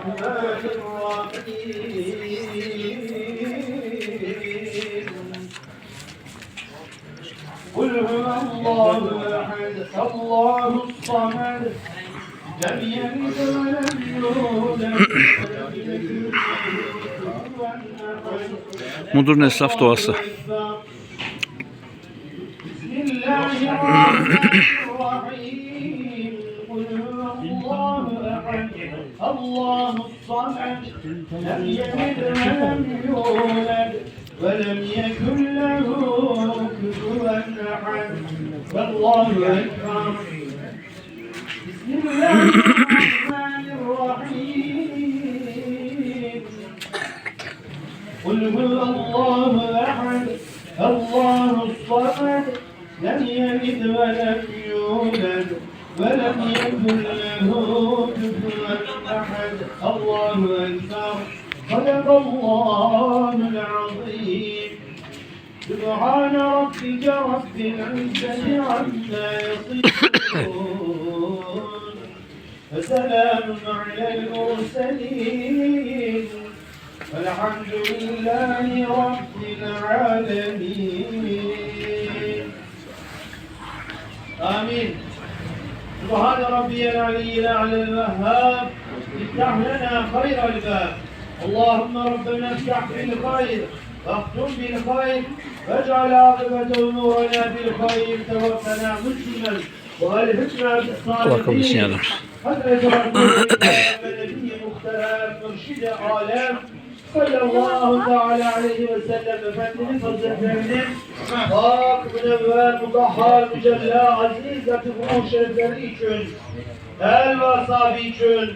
الرحمن الرحيم قل هو الله احد الله الصمد لم يلد ولم يولد ولم يكن له كفوا احد Mudur'un esnaf doğası. الله الصمد لم يلد ولم يولد ولم يكن له كفوا احد والله اكبر بسم الله الرحمن الرحيم قل هو الله احد الله الصمد لم يلد ولم يولد ولم يكن له كفوا أحد الله أكبر. صدق الله العظيم. سبحان ربك رب العزة عما يصفون. وسلام على المرسلين. والحمد لله رب العالمين. آمين. سبحان ربي العلي الأعلى الوهاب افتح لنا خير الباب اللهم ربنا افتح بالخير واختم بالخير واجعل عاقبة أمورنا بالخير توفنا مسلما والحكمة Allah kabul etsin بالصالحين yardımcısı. حضرة رسول النبي مختار مرشد عالم sallallahu teala aleyhi ve sellem Efendimiz Hazretlerinin Bak münevver, mutahhar, mücella, aziz latif şerifleri için el ve ashabi için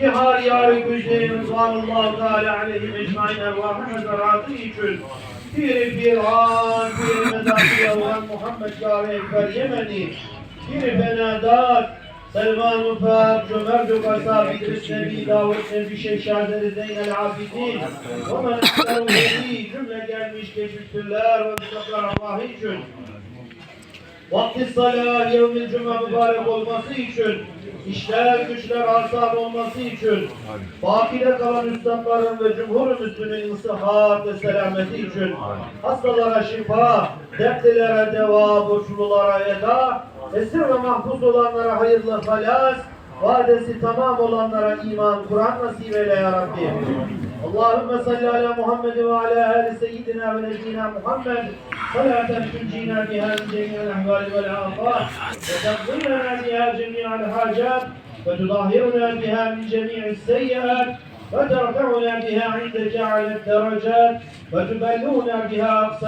cihar yarı güzdeyin Rızvanullahu Teala aleyhi mecmain ervahı mezaratı için bir bir an, bir medatiye olan Muhammed Kâre Ekber Yemeni, benadat, Ufak, Cömert Ukasa, İdris Nebi, Davut Nebi, Şehşaderi, Zeynel Abidin, ve men veli, cümle gelmiş geçmiştirler ve müstaklar Allah için. Vakti salah, yevmil cuma mübarek olması için, işler, güçler, arsam olması için, bakide kalan üstadların ve cumhur müslümin sıhhat ve selameti için, hastalara şifa, dertlilere deva, borçlulara eda, esir ve mahpus olanlara hayırlı halas, vadesi tamam olanlara iman, Kur'an nasip eyle ya Rabbi. Allahümme salli ala Muhammed ve ala ali seyyidina ve nebiyina Muhammed. Salaten tuncina biha min cemi'il ahvali vel afat. Ve takdimlena biha cemi'il hacat. Ve tudahhiruna biha min cemi'il seyyiat. Ve terfa'una biha indeke alet derecat. Ve tubelluna biha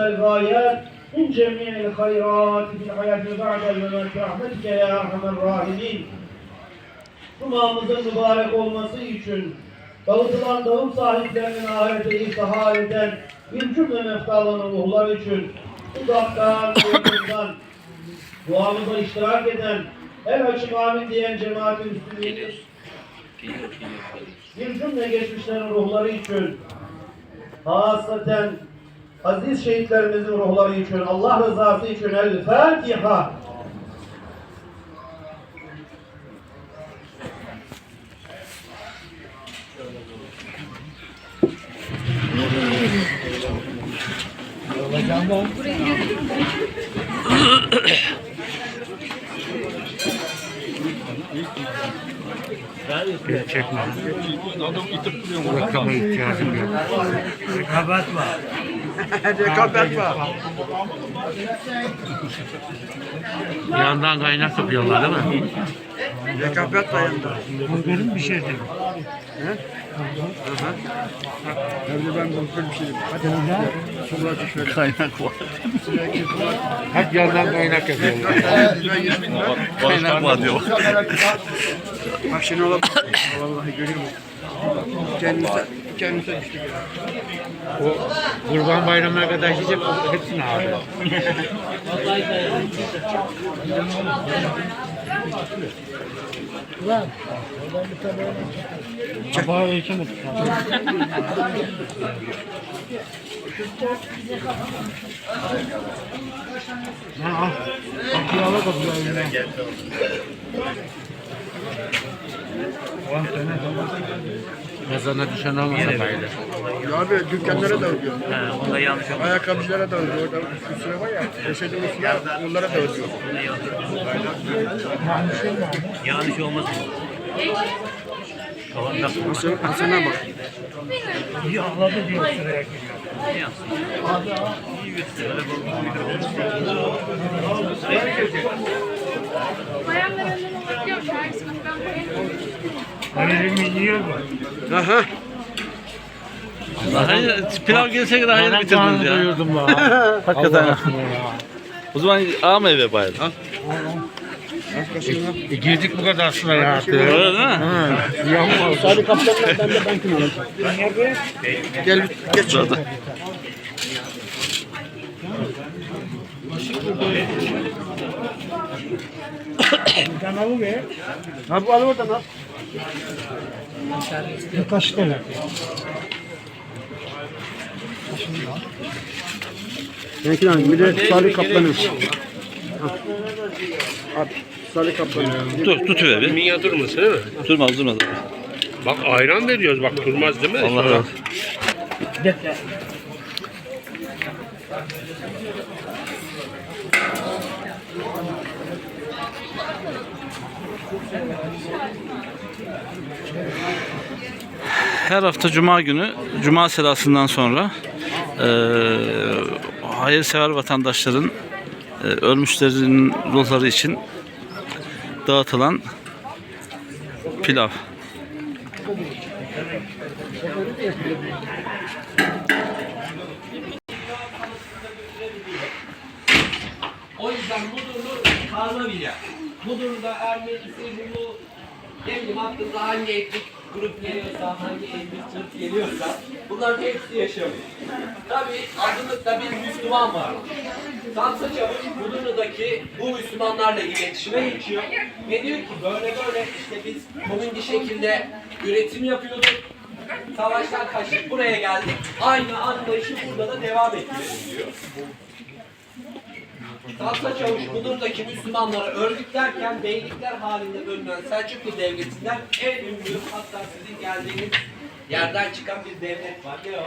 min cemil hayrati fil hayati ba'del memat rahmetike ya erhamer rahimin. Kumağımızın mübarek olması için dağıtılan davul sahiplerinin ahirete iltihar eden bir cümle meftalarının ruhları için uzaktan, yakından duamıza iştirak eden el açık amin diyen cemaatin üstünlüğünü bir cümle geçmişlerin ruhları için hasaten aziz şehitlerimizin ruhları için Allah rızası için El Fatiha Yandan kaynak yapıyorlar değil mi? Rekabet dayandı. Bulgar'ın bir şeydi. Evde ben bulgur bir şeyim. Hadi Öyle. Şurada şöyle. Kaynak var. Hep yandan kaynak yapıyorlar. Ben 100 bin lira. Kaynak var diyor. Bak şimdi olabilir. Vallahi görüyor musun? Kendimize, kendimize düştük. O kurban bayramına kadar yiyecek hepsini abi. Kabağı ölçemedik. Ha, al. Al kiralı bu önüne. Yazana düşen olmasa bayılır. Ya abi dükkanlara da ödüyor. Ha, onda yanlış olmaz. Ayakkabıcılara da. Orada üstüne var ya. Köşede üstüne onlara da ödüyor. Yanlış olmaz. Kavanda Hasan, Hasan'a bak. İyi ağladı diyor sürekli. iyi götür. Öyle Bayanlar önden olabiliyor. Şarkı sınıfından koyayım. Elimi yiyor bu. Aha. Hayır, pilav gelse daha yeni Ben bitirdiniz ya. doyurdum la. Hakikaten. Ya. O zaman A mı eve bayılır? Kaşığına. E, girdik bu kadar sıra ya. Öyle değil mi? Yanma. Sadece kaptanlar ben de ben kim alacağım? Gel geç. Zaten. Sen alı be. Abi al oradan al. Bu kaç tane? Benimkini al. Bir de Salih Kaplan'ı. Abi Salih Kaplan'ı. Dur, tutuver bir. Minyatür mısın değil mi? Durmaz, durmaz. Bak ayran veriyoruz bak durmaz değil mi? Allah razı olsun. Her hafta Cuma günü, Cuma selasından sonra eee hayırsever vatandaşların eee, ölmüşlerin ruhları için dağıtılan pilav. Yüzden bir yer. Mudurnu'da Ermenisi, Rumlu, ne bileyim aklınıza hangi etnik grup geliyorsa, hangi etnik sınıf geliyorsa bunların hepsi yaşamıyor. Tabii azınlıkta bir Müslüman var. Samsa Çavuş Mudurnu'daki bu Müslümanlarla iletişime geçiyor. Ve diyor ki böyle böyle işte biz komün bir şekilde üretim yapıyorduk. Savaştan kaçtık buraya geldik. Aynı anlayışı burada da devam ettirelim diyor. Tatlı Çavuş Mudur'daki Müslümanları örgütlerken beylikler halinde bölünen Selçuklu Devleti'nden en ünlü hatta sizin geldiğiniz yerden çıkan bir devlet var. Ne?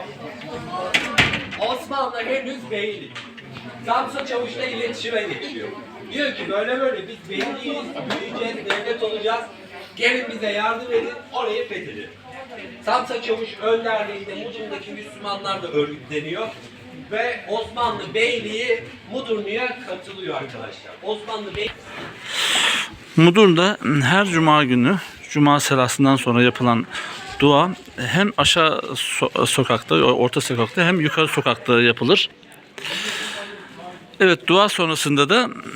Osmanlı henüz beylik. Samsun Çavuş'la iletişime geçiyor. Diyor ki böyle böyle biz beyliyiz, büyüyeceğiz, devlet olacağız. Gelin bize yardım edin, orayı fethedin. Samsa Çavuş önderliğinde Mudurnu'daki Müslümanlar da örgütleniyor. Ve Osmanlı Beyliği Mudurnu'ya katılıyor arkadaşlar. Osmanlı Bey Mudur'da her cuma günü cuma selasından sonra yapılan dua hem aşağı so- sokakta, orta sokakta hem yukarı sokakta yapılır. Evet dua sonrasında da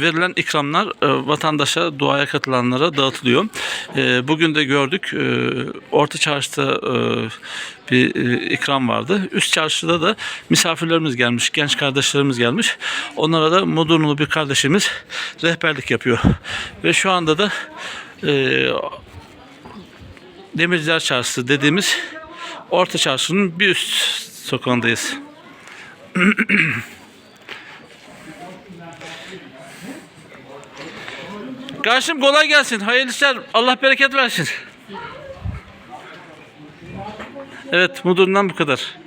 verilen ikramlar e, vatandaşa duaya katılanlara dağıtılıyor. E, bugün de gördük e, Orta Çarşı'da bir ikram vardı. Üst Çarşı'da da misafirlerimiz gelmiş, genç kardeşlerimiz gelmiş. Onlara da Mudurnu'lu bir kardeşimiz rehberlik yapıyor. Ve şu anda da Demirciler Çarşısı dediğimiz Orta Çarşı'nın bir üst sokağındayız. Karşım kolay gelsin. Hayırlı işler. Allah bereket versin. Evet, Mudurnu'dan bu kadar.